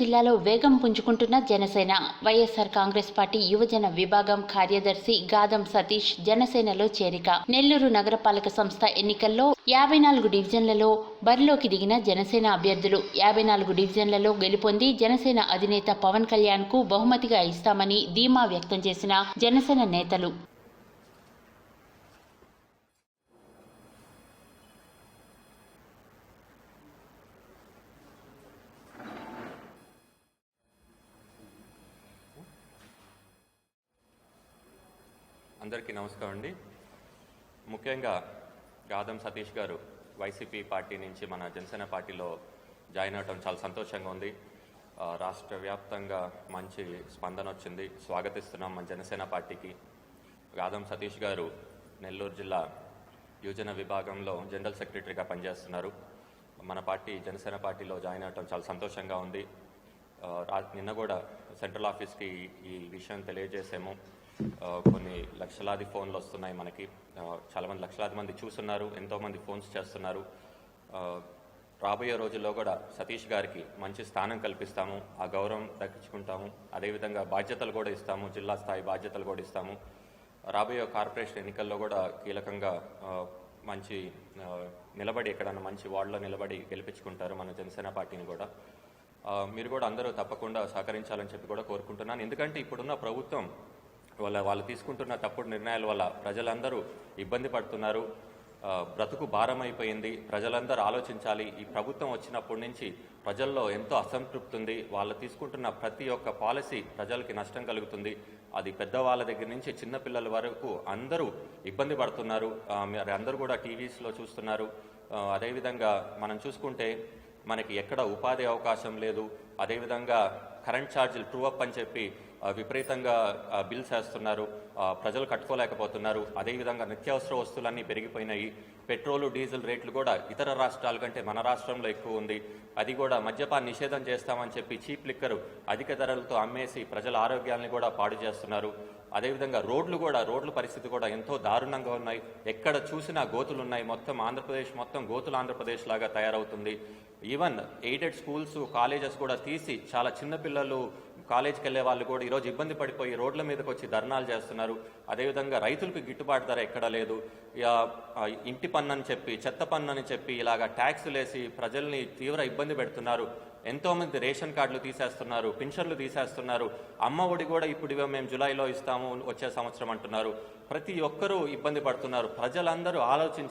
జిల్లాలో వేగం పుంజుకుంటున్న జనసేన. వైఎస్ఆర్ కాంగ్రెస్ పార్టీ యువజన విభాగం కార్యదర్శి గాదం సతీష్ జనసేనలో చేరిక. నెల్లూరు నగరపాలక సంస్థ ఎన్నికల్లో యాభై నాలుగు డివిజన్లలో బరిలోకి దిగిన జనసేన అభ్యర్థులు యాభై నాలుగు డివిజన్లలో గెలుపొంది జనసేన అధినేత పవన్ కళ్యాణ్కు బహుమతిగా ఇస్తామని ధీమా వ్యక్తం చేసిన జనసేన నేతలు. అందరికీ నమస్కారం అండి. ముఖ్యంగా గాదం సతీష్ గారు వైసీపీ పార్టీ నుంచి మన జనసేన పార్టీలో జాయిన్ అవటం చాలా సంతోషంగా ఉంది. రాష్ట్ర వ్యాప్తంగా మంచి స్పందన వచ్చింది. స్వాగతిస్తున్నాం మన జనసేన పార్టీకి. గాదం సతీష్ గారు నెల్లూరు జిల్లా యువజన విభాగంలో జనరల్ సెక్రటరీగా పనిచేస్తున్నారు. మన పార్టీ జనసేన పార్టీలో జాయిన్ అవటం చాలా సంతోషంగా ఉంది. నిన్న కూడా సెంట్రల్ ఆఫీస్కి ఈ విషయం తెలియజేసాము కొన్ని లక్షలాది ఫోన్లు వస్తున్నాయి మనకి. చాలామంది లక్షలాది మంది చూస్తున్నారు ఎంతోమంది ఫోన్స్ చేస్తున్నారు. రాబోయే రోజుల్లో కూడా సతీష్ గారికి మంచి స్థానం కల్పిస్తాము ఆ గౌరవం దక్కించుకుంటాము అదేవిధంగా బాధ్యతలు కూడా ఇస్తాము జిల్లా స్థాయి బాధ్యతలు కూడా ఇస్తాము. రాబోయే కార్పొరేషన్ ఎన్నికల్లో కూడా కీలకంగా మంచి నిలబడి ఎక్కడన్నా మంచి వార్డులో నిలబడి గెలిపించుకుంటారు మన జనసేన పార్టీని కూడా. మీరు కూడా అందరూ తప్పకుండా సహకరించాలని చెప్పి కూడా కోరుకుంటున్నాను. ఎందుకంటే ఇప్పుడున్న ప్రభుత్వం వాళ్ళ వాళ్ళు తీసుకుంటున్న తప్పుడు నిర్ణయాల వల్ల ప్రజలందరూ ఇబ్బంది పడుతున్నారు. బ్రతుకు భారం అయిపోయింది ప్రజలందరూ ఆలోచించాలి. ఈ ప్రభుత్వం వచ్చినప్పటి నుంచి ప్రజల్లో ఎంతో అసంతృప్తి ఉంది వాళ్ళు తీసుకుంటున్న ప్రతి ఒక్క పాలసీ ప్రజలకి నష్టం కలుగుతుంది. అది పెద్దవాళ్ళ దగ్గర నుంచి చిన్నపిల్లల వరకు అందరూ ఇబ్బంది పడుతున్నారు. మరి అందరూ కూడా టీవీస్లో చూస్తున్నారు. అదేవిధంగా మనం చూసుకుంటే మనకి ఎక్కడ ఉపాధి అవకాశం లేదు. అదేవిధంగా కరెంట్ ఛార్జీలు ట్రూ అప్ అని చెప్పి విపరీతంగా బిల్స్ వేస్తున్నారు ప్రజలు కట్టుకోలేకపోతున్నారు. అదేవిధంగా నిత్యావసర వస్తువులన్నీ పెరిగిపోయినాయి. పెట్రోలు డీజిల్ రేట్లు కూడా ఇతర రాష్ట్రాల కంటే మన రాష్ట్రంలో ఎక్కువ ఉంది. అది కూడా మద్యపాన్ నిషేధం చేస్తామని చెప్పి చీప్ లిక్కరు అధిక ధరలతో అమ్మేసి ప్రజల ఆరోగ్యాన్ని కూడా పాడు చేస్తున్నారు. అదేవిధంగా రోడ్లు కూడా రోడ్ల పరిస్థితి కూడా ఎంతో దారుణంగా ఉన్నాయి. ఎక్కడ చూసినా గోతులు ఉన్నాయి. మొత్తం ఆంధ్రప్రదేశ్ మొత్తం గోతులు ఆంధ్రప్రదేశ్ లాగా తయారవుతుంది. ఈవెన్ ఎయిడెడ్ స్కూల్స్ కాలేజెస్ కూడా తీసి చాలా చిన్నపిల్లలు కాలేజ్కి వెళ్ళే వాళ్ళు కూడా ఈరోజు ఇబ్బంది పడిపోయి రోడ్ల మీదకి వచ్చి ధర్నాలు చేస్తున్నారు. అదేవిధంగా రైతులకు గిట్టుబాటు ధర ఎక్కడా లేదు. ఇంటి పన్ను అని చెప్పి చెత్త పన్ను అని చెప్పి ఇలాగా ట్యాక్సులు వేసి ప్రజల్ని తీవ్ర ఇబ్బంది పెడుతున్నారు. ఎంతోమంది రేషన్ కార్డులు తీసేస్తున్నారు పింఛన్లు తీసేస్తున్నారు. అమ్మ ఒడి కూడా ఇప్పుడు మేము జూలైలో ఇస్తాము వచ్చే సంవత్సరం అంటున్నారు. ప్రతి ఒక్కరూ ఇబ్బంది పడుతున్నారు. ప్రజలందరూ ఆలోచించి